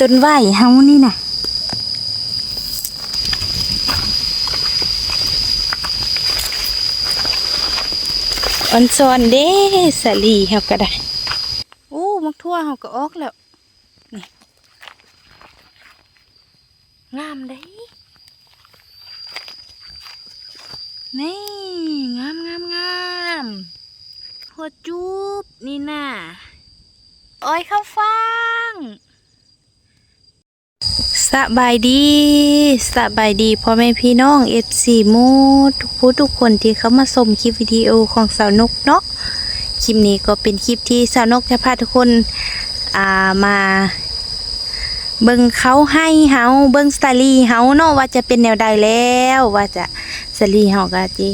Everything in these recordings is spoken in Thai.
ต้นไหวเฮานี่น่ะออนซอนเด้สลีเฮาก็ได้โอ้มักทั่วเฮาก็ออกแล้วนี่งามเด้นี่งามงามงามหัวจูบนี่น่ะอ้อยข้าวฟัง สบายดีสบายดีพ่อแม่พี่น้องเอฟซีมูทุกผู้ทุกคนที่เขามาชมคลิปวิดีโอของสาวนกเนาะคลิปนี้ก็เป็นคลิปที่สาวนกจะพาทุกคนอ่ามาเบิ่งเขาให้เฮาเบิ่งสตาลีเฮาเนาะว่าจะเป็นแนวใดแล้วว่าจะสตาลีเฮาก็จิ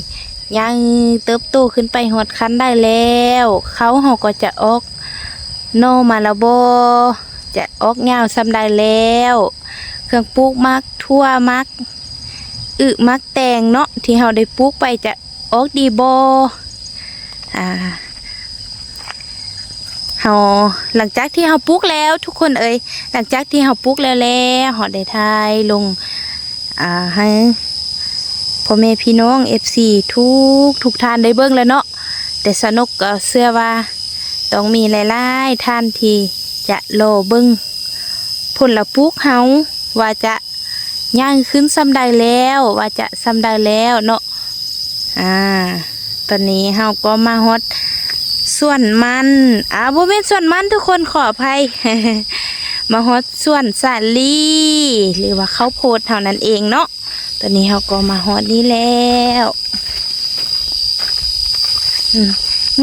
ยังเติบโตขึ้นไปหอดคันได้แล้ว เขาเฮาก็จะออกโนมาและบ่ จะออกยาวซำได้แล้ว เครื่องปลูกมักทั่วมักอึมักแตงเนาะที่เฮาได้ปลูกไปจะออกดีบอ่าเฮาหลังจากที่เฮาปลูกแล้วทุกคนเอ่ยหลังจากที่เฮาปลูกแล้วแล้วเฮาได้ทายลงอ่าให้พ่อแม่พี่น้อง FC ทุกทุกท่านได้เบิ่งแล้วเนาะแต่สนุกก็เชื่อว่าต้องมีหลายๆท่านที่ จะรอเบิงผลละปลูกเฮาว่าจะย่างขึ้นซ้ำใดแล้ว ว่าจะซ้ำใดแล้วเนาะอ่าตอนนี้เฮาก็มาฮอดส่วนมันอ่าบ่เป็นส่วนมันทุกคนขออภัยมาฮอดส่วนสาลีหรือว่าข้าวโพดเท่านั้นเองเนาะตอนนี้เราก็มาฮอดนี้แล้ว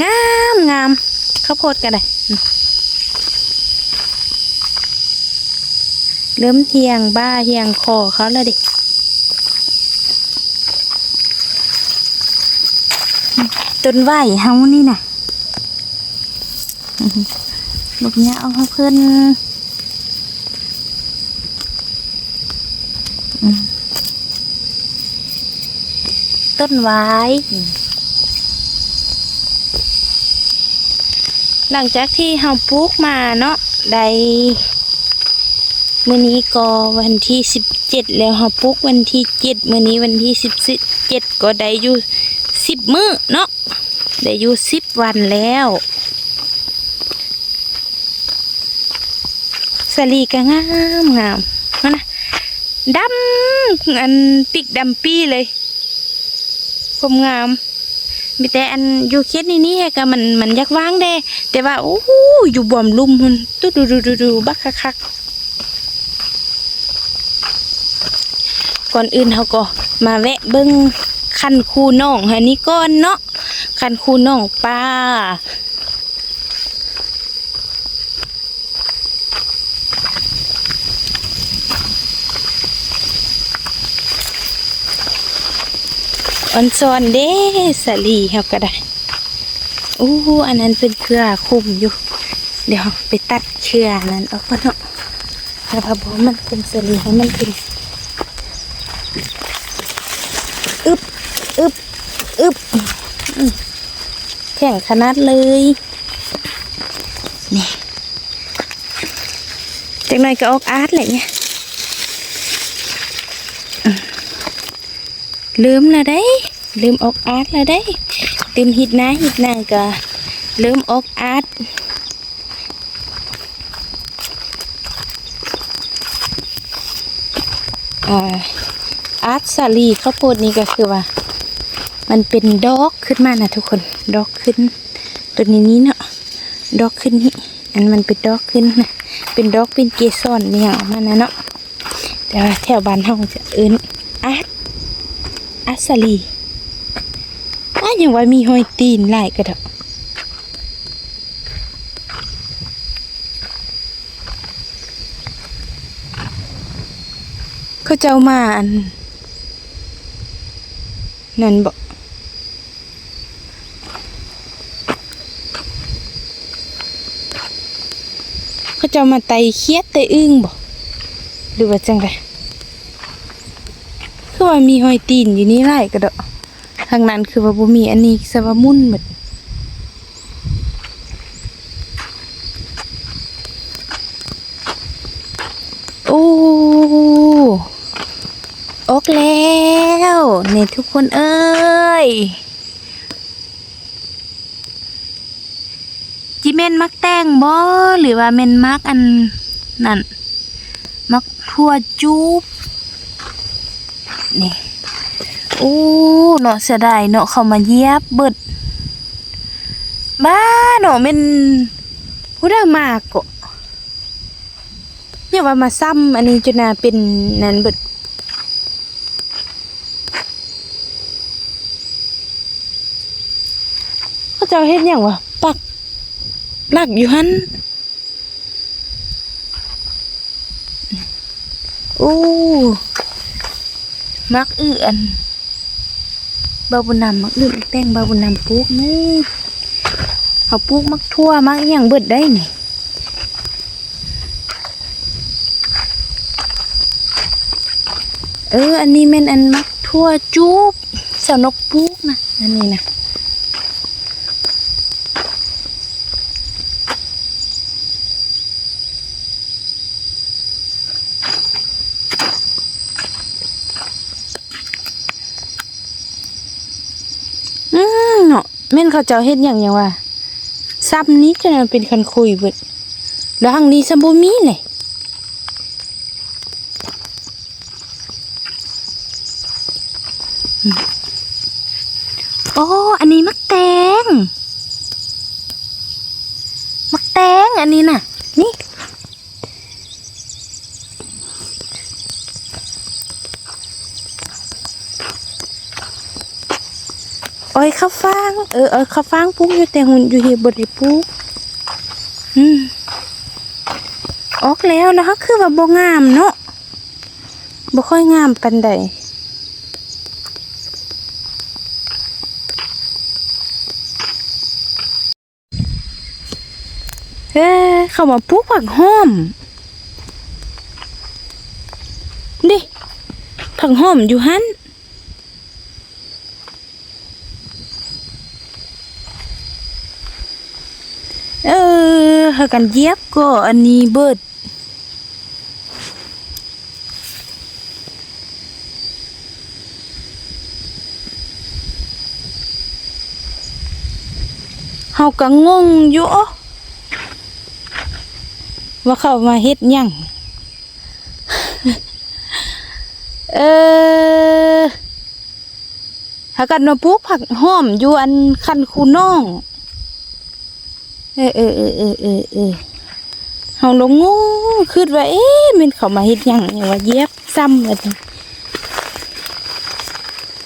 งามงามข้าวโพดก็ได้อืม เริ่มเทียงบ้าเทียงคอเขาแล้วดิอืมต้นไหวเฮานี่น่ะลูกเนี้ยเอาให้เพื่อนอืมต้นไว้หลังจากที่เฮาปลูกมาเนาะได้ มื้อนี้ก็วันที่สิบเจ็ดแล้วเฮาปลูกวันที่เจ็ดมื้อนี้วันที่สิบเจ็ดก็ได้อยู่สิบมื้อเนาะได้อยู่สิบวันแล้วสลีก็งามงามนะดำอันปิกดำปีเลยผมงามมีแต่อันอยู่เคสนี่นี่ก็มันมันยักว่างเด้แต่ว่าโอ้อยู่บ่อมลุ่มมันดูดูดูดูดูบักคัก ก่อนอื่นเขาก็มาแวะเบิ้งคันคูน้องฮันนี้ก่อนเนาะคันคูน้องป้าออนซอนเด้สลีเฮาก็ได้อู้อันนั้นเป็นเครือคุมอยู่ เดี๋ยวไปตัดเชือนั้นออกก่อนเนาะแล้วพอบอกมันเป็นสลีให้มันเป็นอึบอึบ อึบแข็งขนาดเลยนี่จากหน่อยก็ออกอาร์ตเลยเนี่ยลืมและได้ลืมออกอาร์ตและได้ลืมฮิตนะฮิตนางก็ลืมออกอาร์ตอ่าอาร์ตสาลีข้าวโพดนี่ก็คือว่า มันเป็นดอกขึ้นมานะทุกคน ดอกขึ้น ตัวนี้นี้เนาะ ดอกขึ้นนี่ อันมันเป็นดอกขึ้นนะ เป็นดอกเป็นเกสรเนี่ยออกมานะเนาะ แต่ว่าแถวบ้านเราจะเอิ้นอาร์ตอัสลีอะยังว่ามีหอยตีนหลายกระดอกเขาเจ้ามาอันนั่นบอก เขาจะมาไตเคียดไตอึ้งบ่ดูว่าจังไรคือว่ามีหอยตีนอยู่นี่ไรกระดกทางนั้นคือว่าบ่มีอันนี้สวามุ่นหมดโอ้อกแล้วเนี่ยทุกคนเอ้ย จิเมนมักแตงบ่หรือว่าเมนมักอันนั่นมักทั่วจูบนี่โอ้เนาะเสียดายเนาะเขามาเยียบเบิดบ้าเนาะเมนผู้ได้มากก็เนี่ยว่ามาซ้ำอันนี้จนน่าเป็นนั่นเบิดเขาจ้าเฮ็ดยังวะ ลักอยู่หันโอ้มักเอื้อนบาบุนำมักเอื้อมักแต่งบาบุนำปลูกนี่เขาปลูกมักทั่วมักอย่างเบิดได้นี่เออ อันนี้แม่นอันมักทั่วจูบสาวนกปลูกนะอันนี้นะ อืมเนาะ แม่นเขาเจ้าเฮ็ดหยังหยังว่าซ้ำนี้จะนเป็นคันคุยเบิดแล้วหังนี้ซะบ่มีเลยอืมโอ้อันนี้มักแตง มักแตงอันนี้น่ะ นี่ อ้อยข้าวฟ่าง เอออ้อขาฟ่างปลูกอยู่แต่หุ่นอยู่ที่บริปลูกอืมออกแล้วแล้วก็คือว่าบ่งามเนาะบ่ค่อยงามปานใดเฮ้เขามาปลูกผักหอม ดิผักหอมอยู่หัน เออ หากันเย็บก็อันนี้เบิดเฮาก็งงอยู่อ๊ะว่าเขามาเฮ็ดหยังเออหากันมาปลูกผักหอมอยู่อันคันคูน้อง เออเออเออเออเออเออเฮาลงงงคิดว่าเอ๊ะมันเขามาเฮ็ดหยังเนี่ยว่าเย็บซ้ำว่าจัง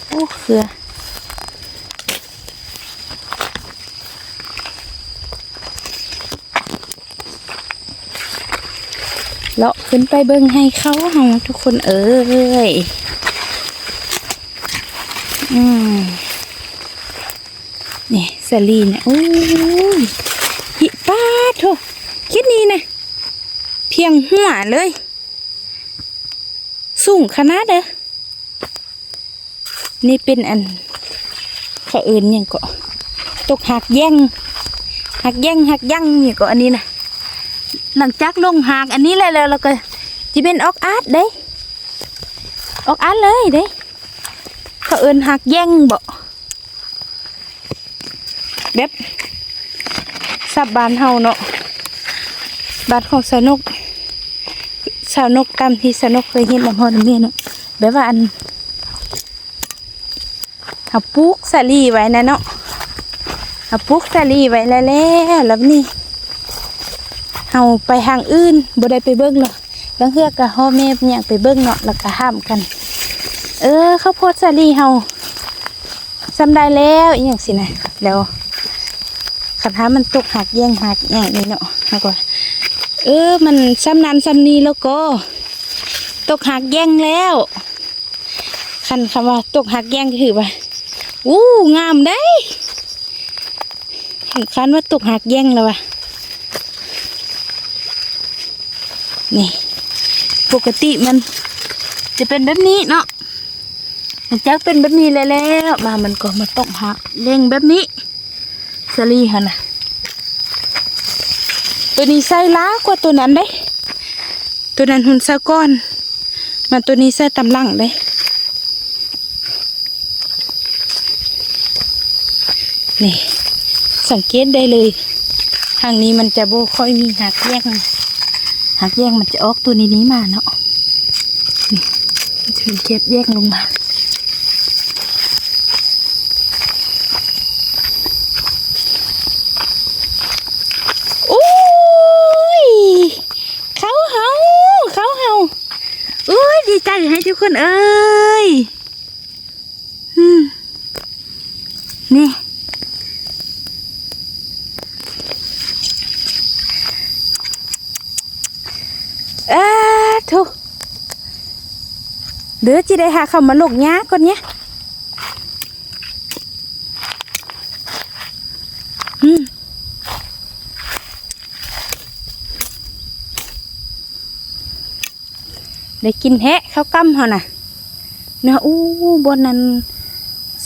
โอ้เคือเลาะขึ้นไปเบิ่งให้เขาเฮาทุกคนเอ้ย อืมนี่สลีเนี่ยโอ้ย ป้าโถคิดนี้นะเพียงหัวเลย สูงขนาดเด้อนี่เป็นอันเขาเอื่นยังก็ตกหักแย่งหักแย่งหักยั่งนี่ก็อันนี้นะหลังจากลงหักอันนี้แล้วแล้วเราก็จะเป็นออกอาร์ตเด้ออกอาร์ตเลยเด้เขาเอื่นหักแย่งบ่แบบ สับบานเฮาเนาะบานของสาวนกสาวนกตามที่สาวนกเคยเห็นลำพอลำเมียเนาะแบบว่าอันเอาปลูกสาลีไว้นะเนาะเอาปลูกสาลีไว้แล้วแล้วแล้วนี่เฮาไปทางอื่นบ่ได้ไปเบิ่งหรอกบางเทื่อก็พ่อแม่อยากไปเบิ่งเนาะแล้วก็ห้ามกัน เออข้าวโพดสาลีเฮาซำได้แล้วอีหยังสินะแล้ว คันท้ามันตกหักแย่งหักอย่างนี้เนาะแล้วก็เออ มันซ้ำนันซ้ำนี้แล้วก็ ตกหักแย่งแล้วคันคำว่า ตกหักแย่งก็คือว่าอู้งามได้คันว่าตกหักแย่งแล้ววะนี่ ปกติมัน จะเป็นแบบนี้เนาะมันจะเป็นแบบนี้แล้วแล้วมามันก็มาตกหักเล่งแบบนี้ ซชอรี่ฮะนะตัวนี้ไส้ล้ากว่าตัวนั้นได้ ตัวนั้นหุ่นสะก้อน มาตัวนี้ไส้ตำลังได้นี่สังเกตได้เลยทางนี้มันจะโบค่อยมีหักแยกหักแยกมันจะออกตัวนี้นี้มาเนาะนี่จะมีเก็บแยกลงมา ใจให้ทุกคนเอ้ยนี่ เอ้อทุเดี๋ยวจีได้หาคำมาลกย้าก่อนเนี้ยอืม ได้กินแฮะข้าวกั้มเขาน่ะเนาะอู้บนนั้น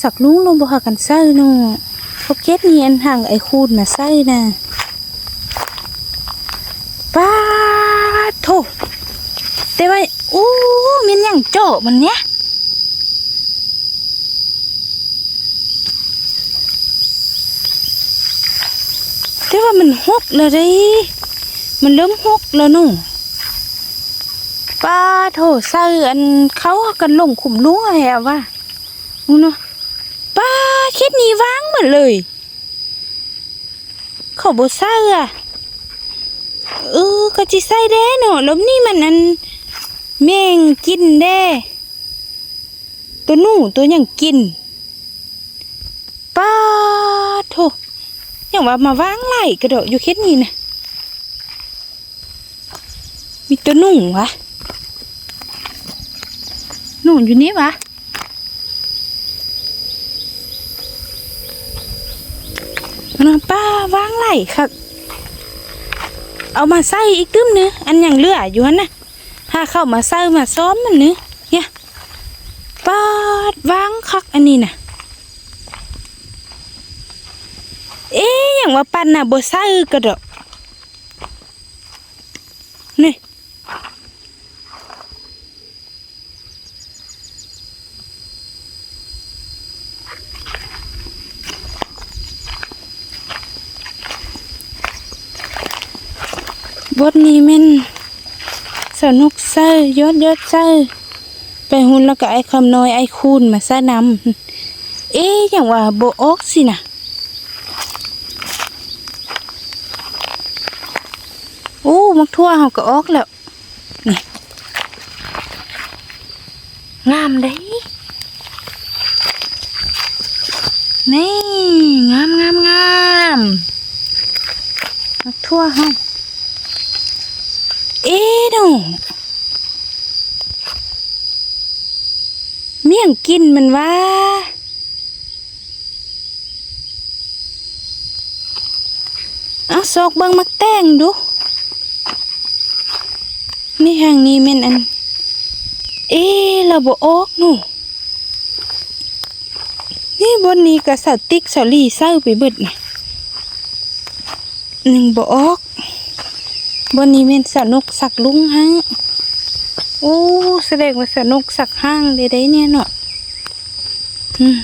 สักลุงลงบ่หากันไส้เนาะพวกเก็ดนี่อันห่างไอ้คูดน่ะไส้น่ะป้าโถแต่ว่าอู้มันยังโจมันเนี้ยแต่ว่ามันหกแล้วด้มันเริ่มหกแล้วนู่ ป้าโถใส่อันเขากันลงขุมลุ้งอะไรอะวะนู่นเนาะป้าคิดนี้ว่างหมดเลย เขาบอใส่อะเออก็จิใส่ได้เนาะแล้วนี่มันอันแมงกินได้ ตัวหนูตัวยังกินป้าโถอย่างว่ามาว่างไหลกระโดดอยู่คิดนี่นะมีตัวหนูวะ หนูอยู่นี่วะนะป้าวางไหลครับเอามาใส่อีกตึ้มนื้ออันยังเหลืออยู่หั่นะถ้าเข้ามาใส่มาซ้อมมันเนื้อเนี่ยป้าดวางคักอันนี้นะเอ๊ะอย่างว่าปันน่ะบ่ใส่กระดอกนี่ บทนี้มันสนุกเซอร์ยอดยอดเซอร์ไปหุ่นแล้วก็ไอ้คำน้อยไอ้คูณมาซะนำเอ๊ะอย่างว่าโบออกสินะโอ้มักทั่วเขาก็ออกแล้วนี่งามเด้นี่งามงามงามมักทั่วเขา เอ๊ะดอกเมี่ยงกินมันว่าเอาซอกเบิงมักแต้งดู นี่หางนี้แม่นอัน เอ๊เราบ่ออกหนูนี่บนนี้ก็สาวติ๊กสาลี่เศร้าไปเบิดนะหนึ่งบ่ออก บนนี้เป็นสนุกสักลุงฮะโอ้แสดงว่าสนุกสักห้างได้ได้เนี่ยเนาะอืม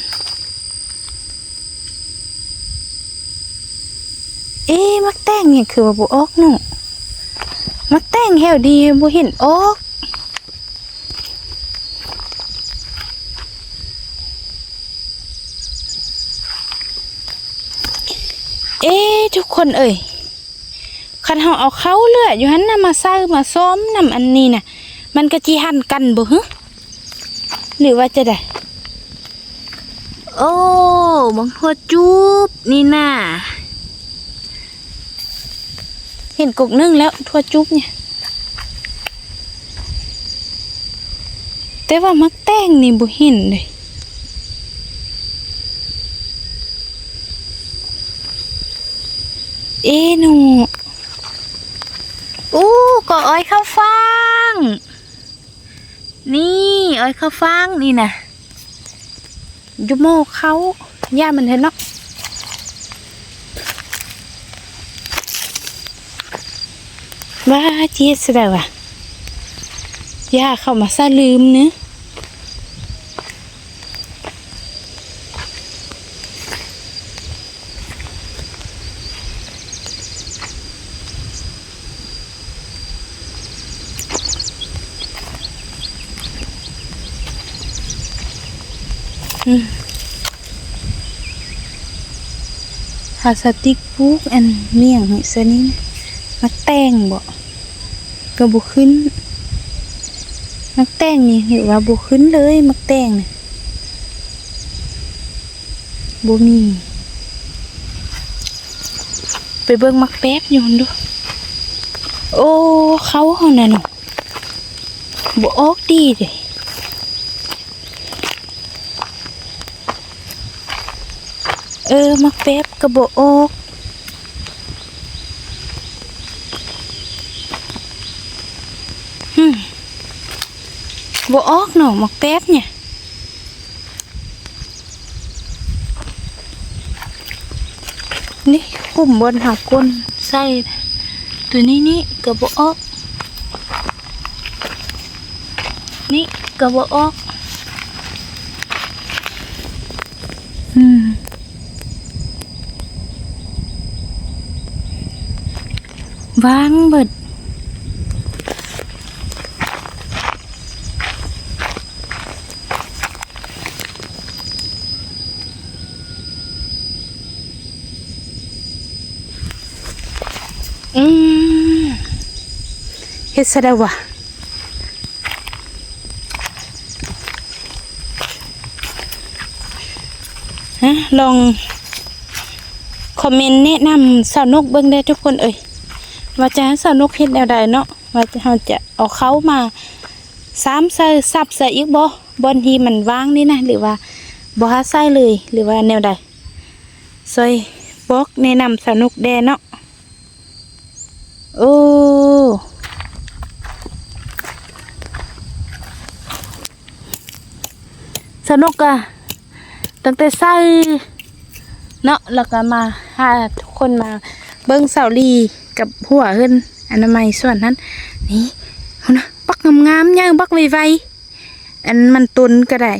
เอ๊ะมักแต่งเนี่ยคือว่าบ่ออกเนาะมักแต่งแฮวดีบ่เห็นออกเอ๊ะทุกคนเอ่ย คันเฮาเอาเข้าเลือดอยู่หันน่ะมาใส่มาซ้อมนำอันนี้น่ะ มันก็จิหันกันบ่ฮึหรือว่าจะได้โอ้บังหัวจูบนี่น่ะเห็นกกนึ่งแล้วทั่วจุบเนี่ย แต่ว่ามักแต่งนี่บ่เห็นเลยเอ๊ะหนูอู้ ก็อ้อยข้าวฟ่าง นี่อ้อยข้าวฟ่างนี่นะยุโมเขาย่ามันเห็นเนาะว่าเจี๊ยสดาวะย่าเข้ามาซาลืมเนื้อ หาสติกปลูกอันเมี่ยงนี่ซะนี่นมักแตงบ่ก็บ่ขึ้น มักแตงนี่ถือว่าบ่ขึ้นเลยมักแตงน่ะบ่มี ไปเบิ่งมักแป๊บอยู่นดู โอ้ เขาเฮานั่นบ่ออกดีเด้ เออ มักแป๊บก็บ่ออกหึบออกเนาะมักแป๊บเนี่ยนี่ปุ่มบนหาก้นใส่ตัวนี้นี่กระบออกนี่กระบออก วางเบิดอืมเฮ็ดซะได้วะฮะลองคอมเมนต์แนะนำสาวนกเบิ่งได้ทุกคนเอ่ย ว่าจะให้สาวนกเฮ็ดแนวใดเนาะว่าจะเราจะเอาเขามาซ้ำใส่ซับใส่อีกบ่บนที่มันว่างนี่นะหรือว่าบ่หาใส่เลยหรือว่าแนวใดซอยบอกแนะนำสาวนกแดเนาะโอ้สนุกอะตั้งแต่ใส่เนาะแล้วก็มาหาทุกคนมาเบิ้งเสาลี กับหัวขึ้นอนามัยส่วนนั้น นี่เอานะปักงามๆย่างปักไวๆอันมันตุนก็ได้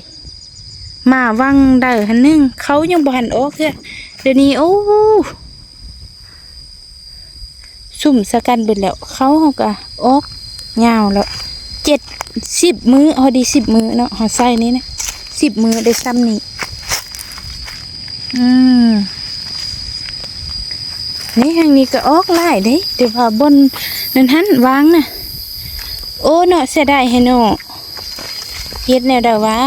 มาวังได้หันหนึงเขายังบ่หันออกเลยเดี๋ยวนี้โอ้ซุ่มสกันเบิดแล้ว เขาเฮาก็ออกยาวแล้วเจ็ดสิบมือพอดีสิบมือเนาะเฮาใส่นี่นะสิบมือได้ซ้ำนี่อืม นี่ทางนี้ก็ออกหลายเด้เดี๋ยวพาบนนั่นหันวางน่ะโอ้เนาะเสียดายให้เนาะเฮ็ดแนวใดวะ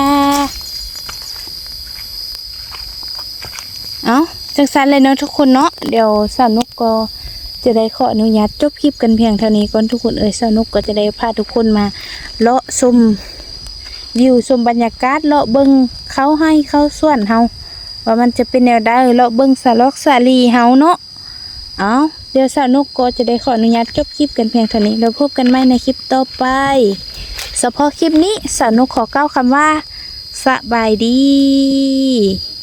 เอาจังสันเลยเนาะทุกคนเนาะเดี๋ยวสาวนุกก็จะได้ขออนุญาตจบคลิปกันเพียงเท่านี้ก่อนทุกคนเอ่ยสนุกก็จะได้พาทุกคนมาเลาะชมวิวชมบรรยากาศเลาะเบิงเขาให้เขาส่วนเฮาว่ามันจะเป็นแนวใดเลาะเบิงสาลอกสาลีเฮาเนาะ เอาเดี๋ยวสานุกก็จะได้ขออนุญาตจบคลิปกันเพียงเท่านี้เราพบกันใหม่ในคลิปต่อไปเฉพาะคลิปนี้สานุกขอเกล่าคำว่าสบายดี